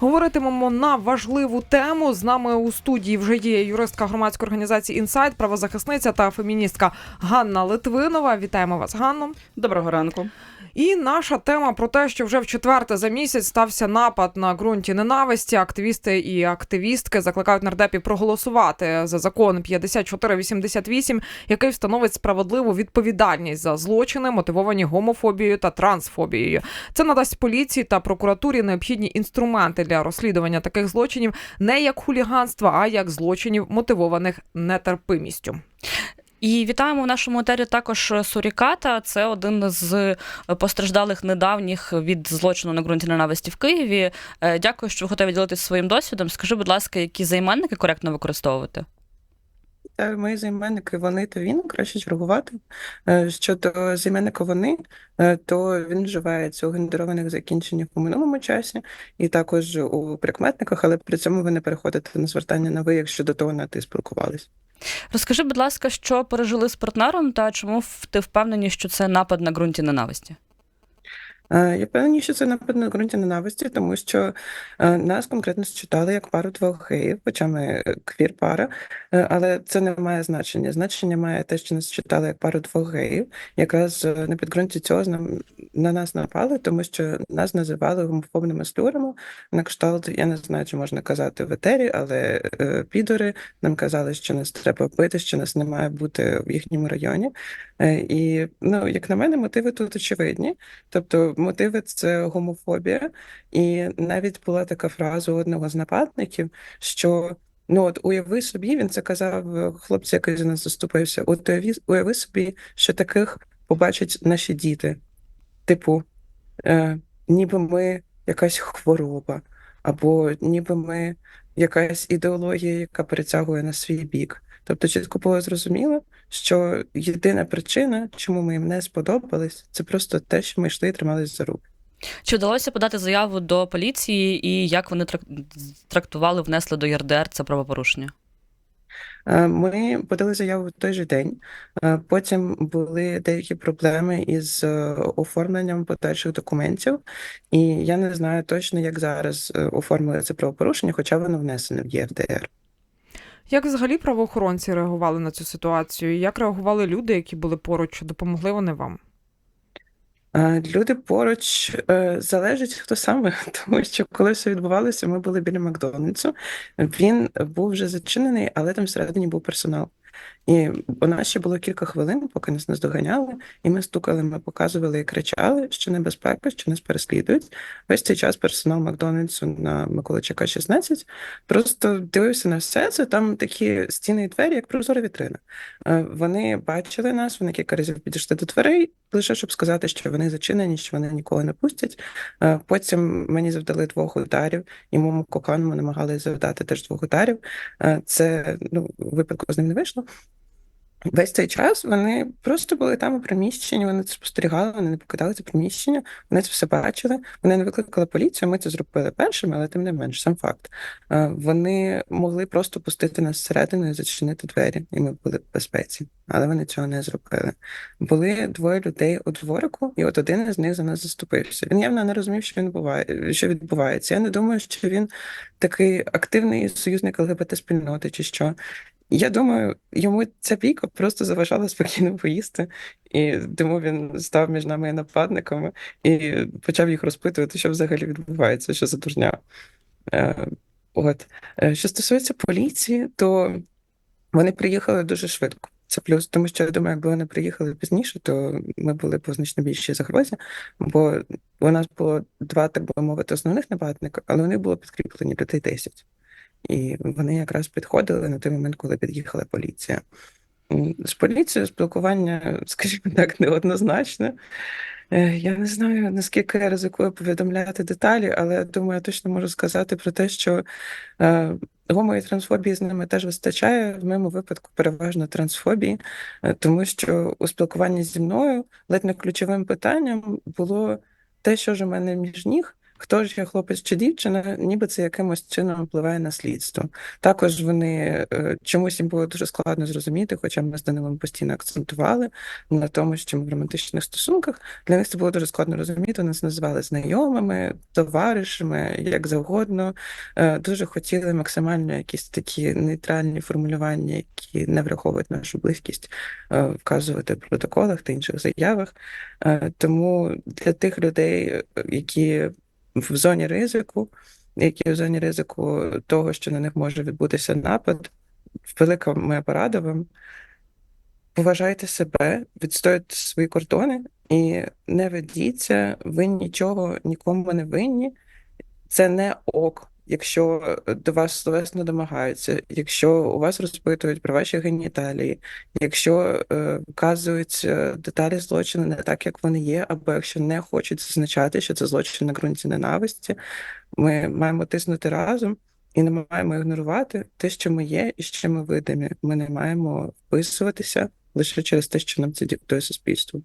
Говоритимемо на важливу тему. З нами у студії вже є юристка громадської організації Інсайт, правозахисниця та феміністка Ганна Литвинова. Вітаємо вас, Ганно. Доброго ранку. І наша тема про те, що вже в четверте за місяць стався напад на ґрунті ненависті. Активісти і активістки закликають нардепів проголосувати за закон 5488, який встановить справедливу відповідальність за злочини, мотивовані гомофобією та трансфобією. Це надасть поліції та прокуратурі необхідні інструменти для розслідування таких злочинів не як хуліганства, а як злочинів, мотивованих нетерпимістю. І вітаємо в нашому етері також Суріката. Це один з постраждалих недавніх від злочину на ґрунті ненависті в Києві. Е, Дякую, що ви готові ділитися своїм досвідом. Скажи, будь ласка, які займенники коректно використовувати? Мої займенники вони та він краще чергувати. Е, Щодо займенника вони, е, то він вживається у гендерованих закінченнях у минулому часі, і також у прикметниках, але при цьому ви не переходите на звертання на ви, якщо до того на ти спілкувались. Розкажи, будь ласка, що пережили з партнером та чому ти впевнені, що це напад на ґрунті ненависті? Е, Я впевнена, що це напад на ґрунті ненависті, тому що е, нас конкретно считали як пару двох геїв, хоча ми квір пара, е, але це не має значення. Значення має те, що нас читали як пару двох геїв. Якраз е, на підґрунті цього на нас напали, тому що нас називали гомофобними слюрами. На кшталт, я не знаю, чи можна казати в етері, але е, підори нам казали, що нас треба бити, що нас не має бути в їхньому районі. Е, І ну, як на мене, мотиви тут очевидні. Тобто мотиви це гомофобія, і навіть була така фраза одного з нападників, що ну от уяви собі, він це казав е, хлопці, який за нас заступився. От уяви, уяви собі, що таких побачать наші діти. Типу, е, ніби ми якась хвороба, або ніби ми якась ідеологія, яка перетягує на свій бік. Тобто чітко було зрозуміло, що єдина причина, чому ми їм не сподобались, це просто те, що ми йшли і тримались за руки. Чи вдалося подати заяву до поліції і як вони трактували, внесли до ЄРДР це правопорушення? Е, Ми подали заяву в той же день. Е, Потім були деякі проблеми із е, оформленням подальших документів, і я не знаю точно, як зараз оформили це правопорушення, хоча воно внесене в ЄРДР. Як взагалі правоохоронці реагували на цю ситуацію? Як реагували люди, які були поруч? Допомогли вони вам? Е, Люди поруч е, залежить хто саме, тому що коли все відбувалося, ми були біля Макдональдсу. Він був вже зачинений, але там всередині був персонал. І у нас ще було кілька хвилин, поки нас наздоганяли, і ми стукали, ми показували і кричали, що небезпека, що нас переслідують. Весь цей час персонал Макдональдсу на Миколичака 16 просто дивився на все це. Там такі стіни і двері, як прозора вітрина. Е, Вони бачили нас, вони кілька разів підійшли до дверей, лише щоб сказати, що вони зачинені, що вони нікого не пустять. Е, Потім мені завдали двох ударів, і моєму коханому намагалися завдати теж двох ударів. Е, Це ну, випадку з ним не вийшло. Весь цей час вони просто були там у приміщенні, вони це спостерігали, вони не покидали це приміщення, вони це все бачили. Вони не викликали поліцію. Ми це зробили першими, але тим не менш, сам факт. Е, Вони могли просто пустити нас всередину і зачинити двері, і ми були в безпеці. Але вони цього не зробили. Були двоє людей у дворику, і от один із них за нас заступився. Він явно не розумів, що він буває, що відбувається. Я не думаю, що він такий активний союзник ЛГБТ-спільноти чи що. Я думаю, йому ця бійка просто заважала спокійно поїсти, і тому він став між нами нападниками і почав їх розпитувати, що взагалі відбувається, що за дурня. Е, от. Е, Що стосується поліції, то вони приїхали дуже швидко. Це плюс, тому що я думаю, якби вони приїхали пізніше, то ми були у значно більшій загрозі, бо у нас було два, так би мовити, основних нападника, але вони були підкріплені людей 10. І вони якраз підходили на той момент, коли під'їхала поліція. З поліцією спілкування, скажімо так, неоднозначне. Е, Я не знаю, наскільки я ризикую повідомляти деталі, але думаю, я точно можу сказати про те, що е, гомо і трансфобії з ними теж вистачає. В моєму випадку переважно трансфобії, е, тому що у спілкуванні зі мною ледь не ключовим питанням було те, що ж у мене між ніг. Хто ж є хлопець чи дівчина, ніби це якимось чином впливає на слідство. Також вони е, чомусь їм було дуже складно зрозуміти, хоча ми з Данилом постійно акцентували на тому, що ми в романтичних стосунках. Для них це було дуже складно розуміти. Нас називали знайомими, товаришами, як завгодно. Е, Дуже хотіли максимально якісь такі нейтральні формулювання, які не враховують нашу близькість, е, вказувати в протоколах та інших заявах. Тому для тих людей, які в зоні ризику, які в зоні ризику того, що на них може відбутися напад, велика моя порада вам. Поважайте себе, відстоюйте свої кордони і не ведіться, ви нічого нікому не винні. Це не ок, якщо до вас словесно домагаються, якщо у вас розпитують про ваші геніталії, якщо е, вказують е, деталі злочину не так, як вони є, або якщо не хочуть зазначати, що це злочин на ґрунті ненависті, ми маємо тиснути разом і не маємо ігнорувати те, що ми є, і що ми видимі. Ми не маємо вписуватися лише через те, що нам це диктує суспільство.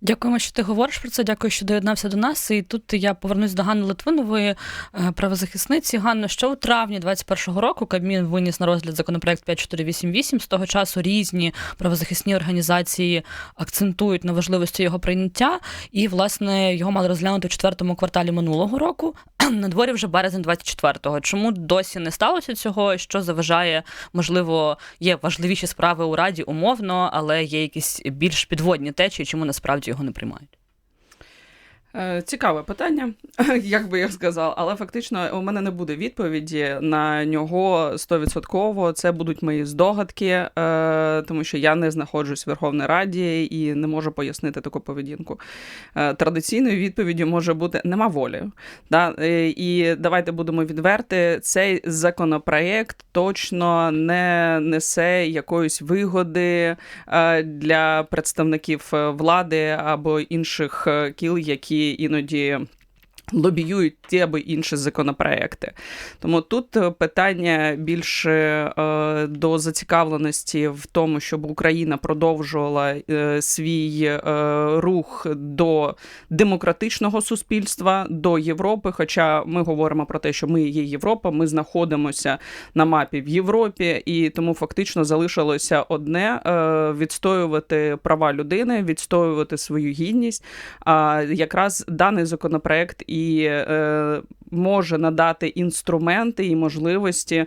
Дякуємо, що ти говориш про це. Дякую, що доєднався до нас. І тут я повернусь до Ганни Литвинової, е, правозахисниці. Ганно, що у травні 2021 року Кабмін виніс на розгляд законопроект 5488. З того часу різні правозахисні організації акцентують на важливості його прийняття. І, власне, його мали розглянути у четвертому кварталі минулого року. На дворі вже березень 24-го. Чому досі не сталося цього? Що заважає? Можливо, є важливіші справи у раді умовно, але є якісь більш підводні течії, чому насправді його не приймають? Е, Цікаве питання, як би я сказав, але фактично у мене не буде відповіді на нього 100%. Це будуть мої здогадки, е, тому що я не знаходжусь в Верховній Раді і не можу пояснити таку поведінку. Е, Традиційною відповіддю може бути нема волі. Да? І давайте будемо відверти, цей законопроект точно не несе якоїсь вигоди для представників влади або інших кіл, які іноді. Лобіюють ті або інші законопроекти. Тому тут е, питання більше е, до зацікавленості в тому, щоб Україна продовжувала е, свій рух до демократичного суспільства, до Європи. Хоча ми говоримо про те, що ми є Європа, ми знаходимося на мапі в Європі, і тому фактично залишилося одне відстоювати права людини, відстоювати свою гідність. А якраз даний законопроект і е, може надати інструменти і можливості.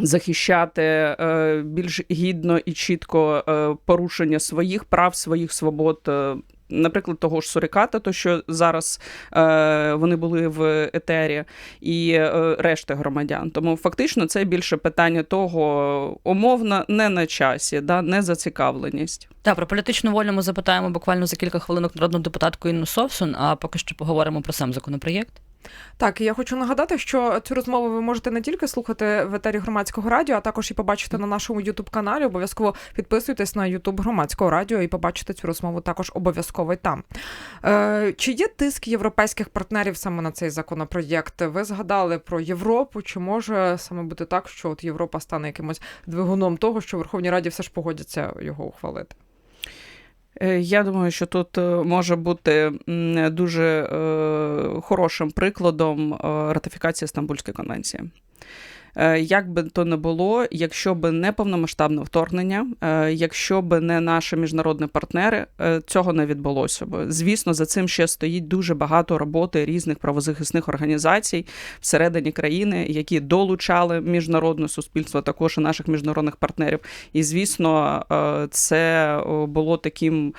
Захищати е, більш гідно і чітко е, порушення своїх прав, своїх свобод, е, наприклад, того ж суриката, то що зараз е, вони були в етері, і е, решти громадян. Тому фактично це більше питання того, умовно, не на часі, да, не зацікавленість. Та про політичну волю ми запитаємо буквально за кілька хвилинок народну депутатку Інну Совсун, а поки що поговоримо про сам законопроєкт. Так, і я хочу нагадати, що цю розмову ви можете не тільки слухати в етері громадського радіо, а також і побачити на нашому Ютуб каналі. Обов'язково підписуйтесь на Ютуб громадського радіо і побачите цю розмову також обов'язково й там. Е, чи є тиск європейських партнерів саме на цей законопроєкт? Ви згадали про Європу? Чи може саме бути так, що от Європа стане якимось двигуном того, що в Верховній Раді все ж погодяться його ухвалити? Е, Я думаю, що тут е, може бути дуже е, хорошим прикладом ратифікація Стамбульської конвенції. Е, Як би то не було, якщо б не повномасштабне вторгнення, е, якщо б не наші міжнародні партнери, е, цього не відбулося б. Звісно, за цим ще стоїть дуже багато роботи різних правозахисних організацій всередині країни, які долучали міжнародне суспільство, також і наших міжнародних партнерів. І звісно, це було таким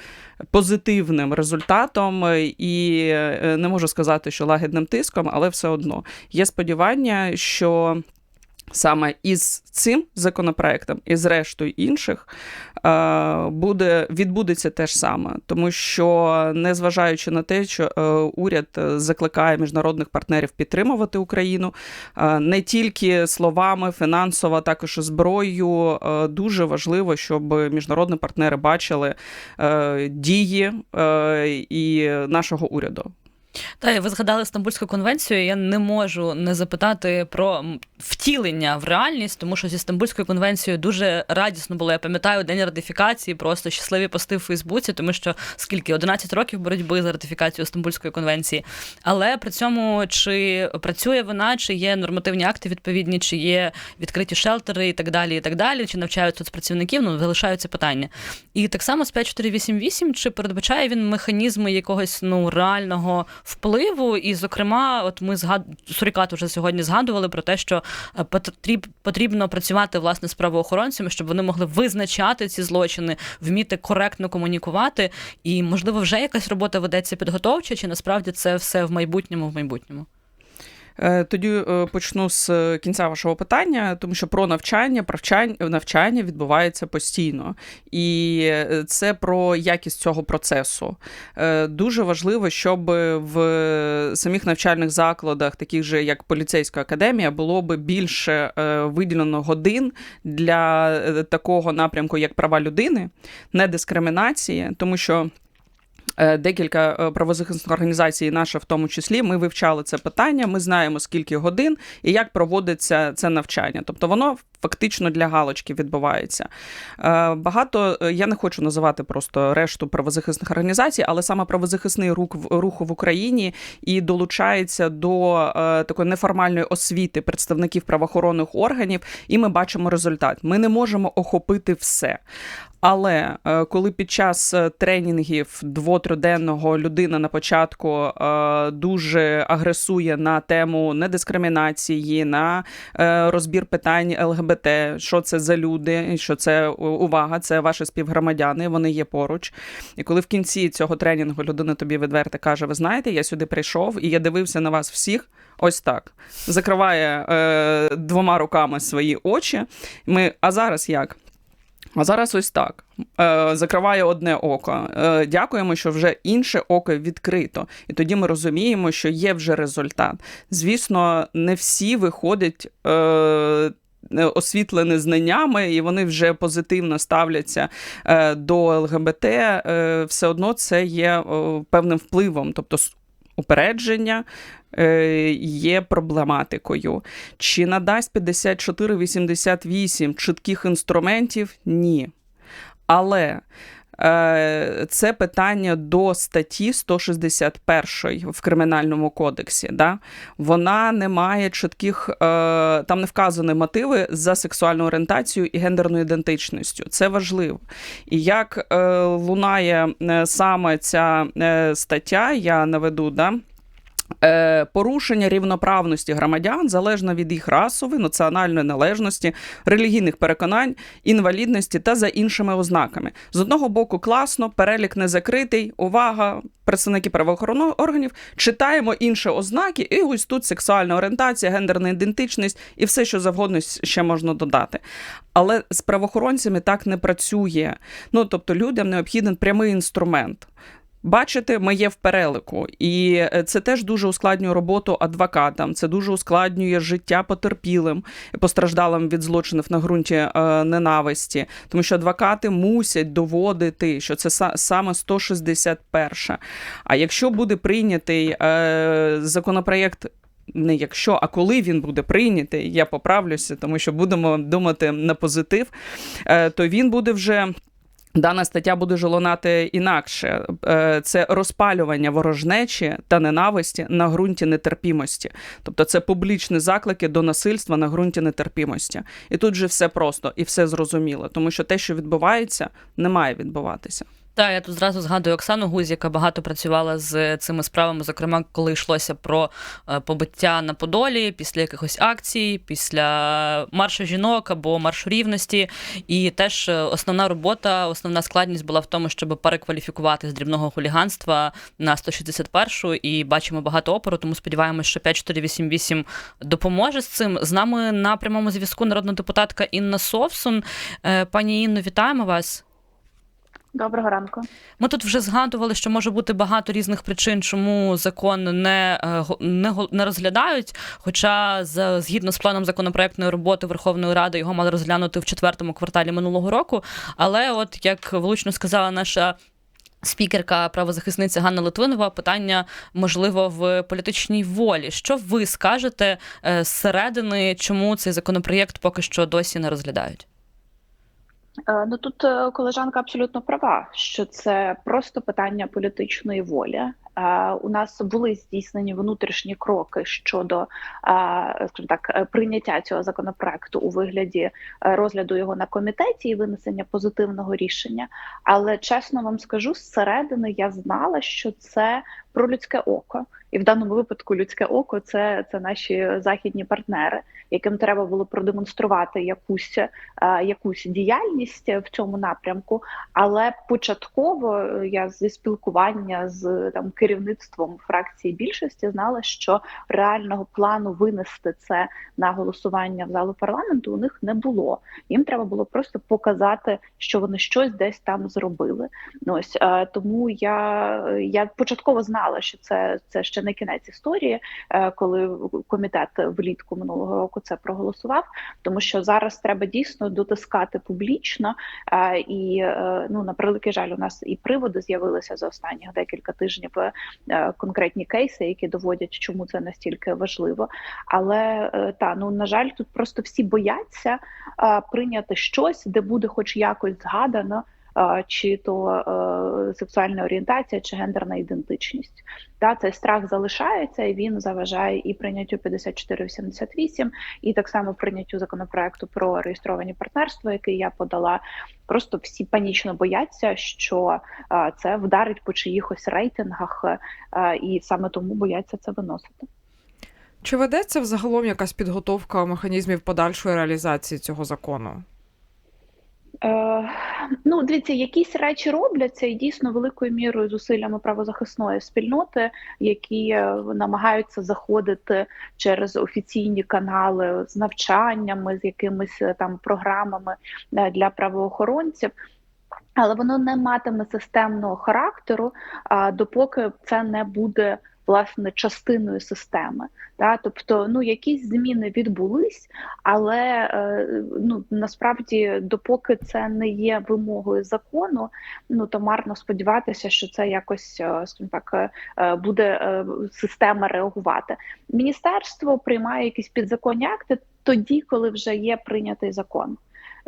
позитивним результатом, і не можу сказати, що лагідним тиском, але все одно є сподівання, що. Саме із цим законопроектом і з рештою інших е, буде відбудеться те ж саме, тому що незважаючи на те, що е, уряд закликає міжнародних партнерів підтримувати Україну е, не тільки словами, фінансово, також зброєю, дуже важливо, щоб міжнародні партнери бачили дії і нашого уряду. Та ви згадали Стамбульську конвенцію. Я не можу не запитати про втілення в реальність, тому що зі Стамбульською конвенцією дуже радісно було. Я пам'ятаю день ратифікації, просто щасливі пости в Фейсбуці, тому що скільки 11 років боротьби за ратифікацію Стамбульської конвенції. Але при цьому чи працює вона, чи є нормативні акти відповідні, чи є відкриті шелтери і так далі, і так далі, чи навчають соцпрацівників, ну залишаються питання. І так само з 5488, чи передбачає він механізми якогось ну реального впливу? І, зокрема, от ми згад... Сурікат вже сьогодні згадували про те, що е, потріб... потрібно працювати власне з правоохоронцями, щоб вони могли визначати ці злочини, вміти коректно комунікувати. І можливо, вже якась робота ведеться підготовча, чи насправді це все в майбутньому в майбутньому? Е, Тоді е, почну з е, кінця вашого питання, тому що про навчання, про навчання відбувається постійно, і це про якість цього процесу. Дуже важливо, щоб в самих навчальних закладах, таких же як поліцейська академія, було би більше виділено годин для такого напрямку, як права людини, не дискримінації, тому що. Е, Декілька е, правозахисних організацій, наша в тому числі, ми вивчали це питання. Ми знаємо скільки годин і як проводиться це навчання. Тобто воно фактично для галочки відбувається. Е, Багато е, я не хочу називати просто решту правозахисних організацій, але саме правозахисний рух рух в Україні і долучається до е, такої неформальної освіти представників правоохоронних органів, і ми бачимо результат. Ми не можемо охопити все. Але коли під час тренінгів дво-триденного людина на початку дуже агресує на тему недискримінації, на розбір питань ЛГБТ, що це за люди, що це увага, це ваші співгромадяни, вони є поруч. І коли в кінці цього тренінгу людина тобі відверто каже: Ви знаєте, я сюди прийшов і я дивився на вас всіх. Ось так закриває е, двома руками свої очі. Ми, а зараз як? А зараз ось так. Е, закриває одне око. Е, дякуємо, що вже інше око відкрито. І тоді ми розуміємо, що є вже результат. Звісно, не всі виходять. Е, Освітлені знаннями, і вони вже позитивно ставляться е, до ЛГБТ, е, все одно це є е, певним впливом, тобто упередження е, є проблематикою. Чи надасть 5488 чітких інструментів? Ні. Але е, це питання до статті 161 в Кримінальному кодексі. Да? Вона не має чітких, е, там не вказані мотиви за сексуальну орієнтацію і гендерною ідентичністю. Це важливо. І як е, лунає е, саме ця е, стаття, я наведу, да? Е, порушення рівноправності громадян залежно від їх расової, національної належності, релігійних переконань, інвалідності та за іншими ознаками. З одного боку, класно, перелік не закритий. Увага, представники правоохоронних органів, читаємо інші ознаки, і ось тут сексуальна орієнтація, гендерна ідентичність і все, що завгодно ще можна додати. Але з правоохоронцями так не працює. Ну тобто людям необхіден прямий інструмент. Бачите, ми є в перелику, і е, це теж дуже ускладнює роботу адвокатам. Це дуже ускладнює життя потерпілим, постраждалим від злочинів на ґрунті е, ненависті, тому що адвокати мусять доводити, що це са- саме 161. А якщо буде прийнятий е, законопроєкт. Не якщо, а коли він буде прийнятий, я поправлюся, тому що будемо думати на позитив, то він буде вже Дана стаття буде жолонати інакше. Е, Це розпалювання ворожнечі та ненависті на ґрунті нетерпімості. Тобто це публічні заклики до насильства на ґрунті нетерпімості. І тут же все просто і все зрозуміло, тому що те, що відбувається, не має відбуватися. Так, я тут зразу згадую Оксану Гузь, яка багато працювала з цими справами, зокрема, коли йшлося про е, побиття на Подолі після якихось акцій, після маршу жінок або маршу рівності. І теж е, основна робота, основна складність була в тому, щоб перекваліфікувати з дрібного хуліганства на 161 і бачимо багато опору, тому сподіваємося, що 5488 допоможе з цим. З нами на прямому зв'язку народна депутатка Інна Совсун. Е, Пані Інно, вітаємо вас. Доброго ранку. Ми тут вже згадували, що може бути багато різних причин, чому закон не, е, не, не розглядають. Хоча згідно з планом законопроектної роботи Верховної Ради його мали розглянути в четвертому кварталі минулого року. Але, от як влучно сказала наша спікерка правозахисниця Ганна Литвинова. Питання можливо в політичній волі. Що ви скажете е, зсередини, чому цей законопроєкт поки що досі не розглядають? Е, Ну тут е, колежанка абсолютно права, що це просто питання політичної волі. Е, У нас були здійснені внутрішні кроки щодо скажімо так прийняття цього законопроекту у вигляді розгляду його на комітеті і винесення позитивного рішення. Але чесно вам скажу, зсередини я знала, що це про людське око, і в даному випадку людське око це, це наші західні партнери, яким треба було продемонструвати якусь е, якусь діяльність в цьому напрямку. Але початково е, я зі спілкування з там керівництвом фракції більшості знала, що реального плану винести це на голосування в залу парламенту у них не було. Їм треба було просто показати, що вони щось десь там зробили. Ось е, тому я, я початково знала, що це, це ще не кінець історії, е, коли комітет влітку минулого року це проголосував. Тому що зараз треба дійсно дотискати публічно. е, І е, ну на превеликий жаль, у нас і приводи з'явилися за останніх декілька тижнів. Конкретні кейси, які доводять, чому це настільки важливо. Але та ну на жаль, тут просто всі бояться прийняти щось, де буде, хоч якось згадано. Е, Чи то е, сексуальна орієнтація, чи гендерна ідентичність, та цей страх залишається, і він заважає і прийняттю 5488, і так само прийняттю законопроекту про реєстровані партнерства, який я подала. Просто всі панічно бояться, що е, це вдарить по чиїхось рейтингах, і саме тому бояться це виносити. Чи ведеться взагалом якась підготовка механізмів подальшої реалізації цього закону? Е, ну, дивіться, якісь речі робляться і дійсно великою мірою зусиллями правозахисної спільноти, які е, намагаються заходити через офіційні канали з навчаннями, з якимись е, там програмами для правоохоронців. Але воно не матиме системного характеру, допоки це не буде власне частиною системи. Та? Тобто, ну якісь зміни відбулись, але е, ну насправді, допоки це не є вимогою закону, ну то марно сподіватися, що це якось е, так е, буде система реагувати. Міністерство приймає якісь підзаконні акти тоді, коли вже є прийнятий закон.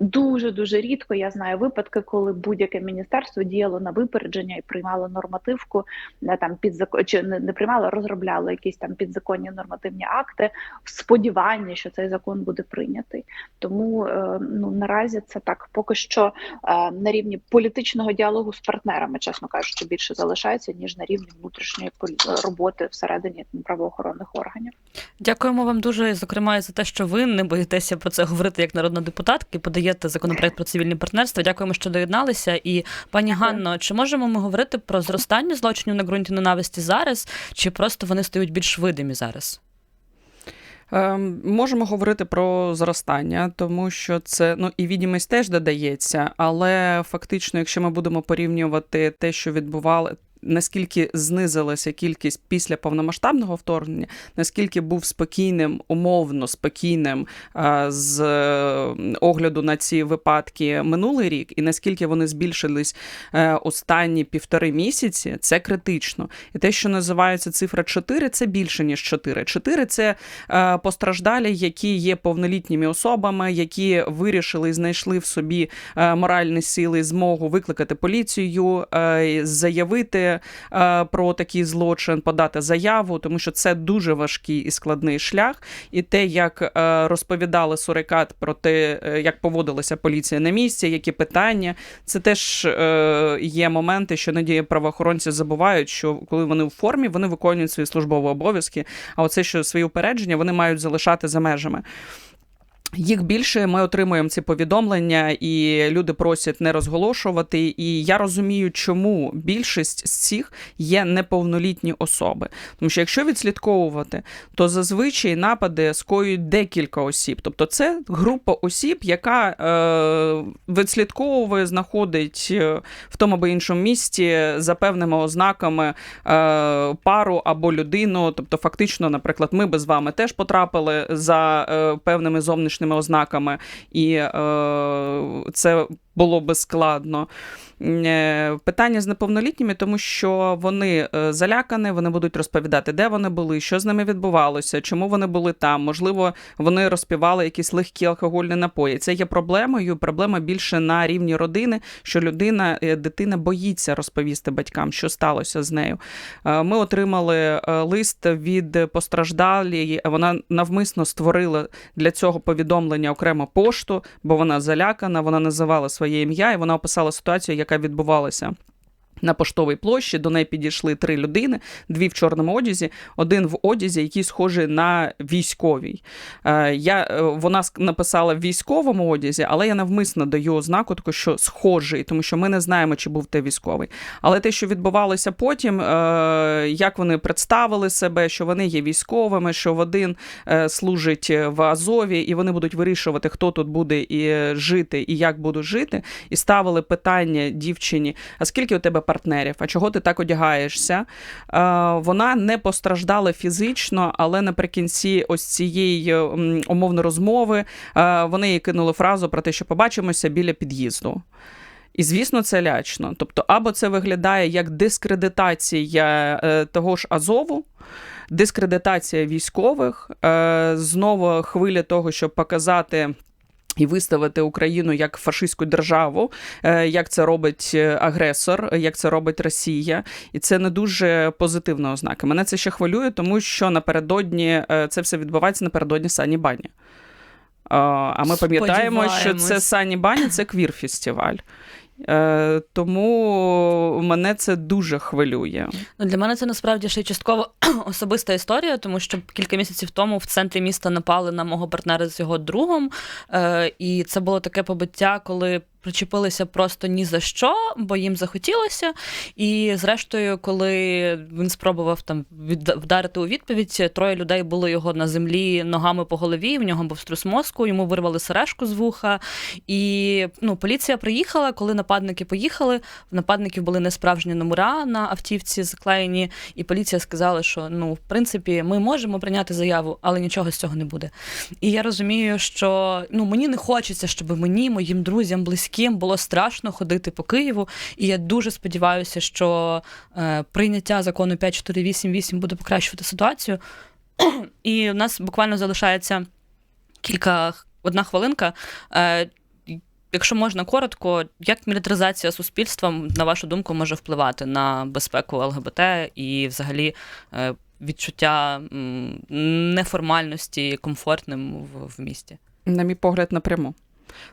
Дуже дуже рідко я знаю випадки, коли будь-яке міністерство діяло на випередження і приймало нормативку, не там підзакон чи не, не приймало, розробляло якісь там підзаконні нормативні акти в сподіванні, що цей закон буде прийнятий. Тому е, ну наразі це так поки що е, на рівні політичного діалогу з партнерами, чесно кажучи, більше залишається ніж на рівні внутрішньої роботи всередині правоохоронних органів. Дякуємо вам дуже, зокрема, за те, що ви не боїтеся про це говорити як народна депутатка і подаєте законопроект про цивільне партнерство. Дякуємо, що доєдналися. І пані Дякую. Ганно, чи можемо ми говорити про зростання злочинів на ґрунті ненависті зараз, чи просто вони стають більш видимі зараз? Ем, Можемо говорити про зростання, тому що це ну і відімість теж додається, але фактично, якщо ми будемо порівнювати те, що відбувало. Наскільки знизилася кількість після повномасштабного вторгнення, наскільки був спокійним, умовно спокійним е, з е, огляду на ці випадки минулий рік, і наскільки вони збільшились е, останні півтори місяці, це критично. І те, що називається цифра 4, це більше ніж 4. 4 – це постраждалі, які є повнолітніми особами, які вирішили і знайшли в собі моральні сили, змогу викликати поліцію, е, заявити е, про такий злочин, подати заяву, тому що це дуже важкий і складний шлях. І те, як е, розповідали сурикат про те, е, як поводилася поліція на місці, які питання, це теж є моменти, що надії правоохоронці забувають, що коли вони в формі, вони виконують свої службові обов'язки. А оце, що свої упередження, вони мають залишати за межами. Їх більше ми отримуємо ці повідомлення, і люди просять не розголошувати. І я розумію, чому більшість з цих є неповнолітні особи. Тому що якщо відслідковувати, то зазвичай напади скоюють декілька осіб. Тобто це група осіб, яка е, відслідковує, знаходить е, в тому або іншому місці за певними ознаками е, пару або людину. Тобто, фактично, наприклад, ми би з вами теж потрапили за е, певними зовнішніми ознаками, і е, це було би складно. Е, Питання з неповнолітніми, тому що вони е, залякані, вони будуть розповідати, де вони були, що з ними відбувалося, чому вони були там. Можливо, вони розпівали якісь легкі алкогольні напої. Це є проблемою. Проблема більше на рівні родини, що людина, е, дитина боїться розповісти батькам, що сталося з нею. Ми отримали лист від постраждалої. Вона навмисно створила для цього повідомлення окремо пошту, бо вона залякана, вона називала своє ім'я і вона описала ситуацію, яка відбувалася. На поштовій площі до неї підійшли три людини, дві в чорному одязі, один в одязі, який схожий на військовій. Е, я, е, вона написала в військовому одязі, але я навмисно даю ознаку, таку, що схожий, тому що ми не знаємо, чи був те військовий. Але те, що відбувалося потім, е, як вони представили себе, що вони є військовими, що в один служить в Азові, і вони будуть вирішувати, хто тут буде і жити, і як будуть жити, і ставили питання дівчині: а скільки у тебе партнерів? А чого ти так одягаєшся? Е, Вона не постраждала фізично, але наприкінці ось цієї м, умовно розмови е, вони їй кинули фразу про те, що побачимося біля під'їзду. І звісно, це лячно. Тобто, або це виглядає як дискредитація е, того ж Азову, дискредитація військових, е, знову хвиля того, щоб показати. І виставити Україну як фашистську державу, е, як це робить е, агресор, як це робить Росія, і це не дуже позитивна ознака. Мене це ще хвилює, тому що напередодні е, це все відбувається напередодні Сані Бані. А а ми пам'ятаємо, що це Сані Бані це квір-фестиваль. Е, Тому мене це дуже хвилює. Ну, для мене це насправді ще й частково особиста історія, тому що кілька місяців тому в центрі міста напали на мого партнера з його другом. Е, і це було таке побиття, коли причепилися просто ні за що, бо їм захотілося. І зрештою, коли він спробував там вдарити у відповідь, троє людей були його на землі ногами по голові. В нього був струс мозку, йому вирвали сережку з вуха. І ну, поліція приїхала, коли нападники поїхали. В нападників були несправжні номера на автівці заклеєні, і поліція сказала, що ну, в принципі, ми можемо прийняти заяву, але нічого з цього не буде. І я розумію, що ну мені не хочеться, щоб мені, моїм друзям, близьким було страшно ходити по Києву. І я дуже сподіваюся, що е, прийняття закону 5488 буде покращувати ситуацію. І у нас буквально залишається кілька одна хвилинка. Е, Якщо можна коротко, як мілітаризація суспільства, на вашу думку, може впливати на безпеку ЛГБТ і взагалі е, відчуття неформальності комфортним в, в місті? На мій погляд, напряму.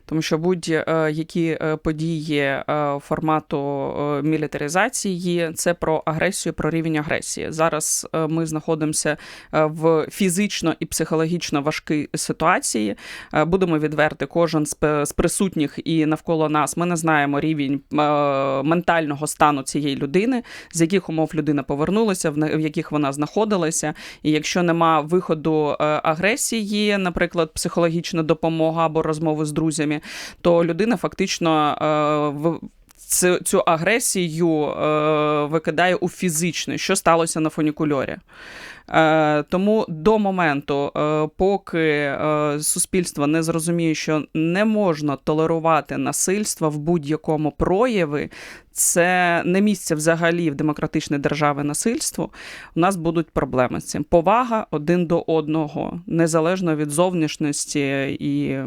Тому що будь-які е, події е, формату е, мілітаризації це про агресію, про рівень агресії. Зараз е, ми знаходимося е, в фізично і психологічно важкій ситуації. Е, Будемо відверти, кожен з присутніх і навколо нас. Ми не знаємо рівень е, ментального стану цієї людини, з яких умов людина повернулася, в яких вона знаходилася. І якщо нема виходу е, агресії, наприклад, психологічна допомога або розмови з друзями, то людина фактично е, цю, цю агресію е, викидає у фізичне, що сталося на фунікульорі. Е, тому до моменту, е, поки е, суспільство не зрозуміє, що не можна толерувати насильство в будь-якому прояві, це не місце взагалі в демократичній державі насильству. У нас будуть проблеми з цим. Повага один до одного, незалежно від зовнішності і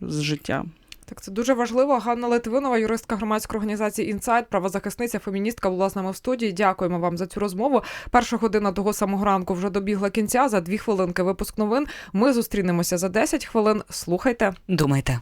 з життя. Так, це дуже важливо. Ганна Литвинова, юристка громадської організації Інсайт, правозахисниця, феміністка була з нами в студії. Дякуємо вам за цю розмову. Перша година того самого ранку вже добігла кінця. За дві хвилинки випуск новин. Ми зустрінемося за 10 хвилин. Слухайте. Думайте.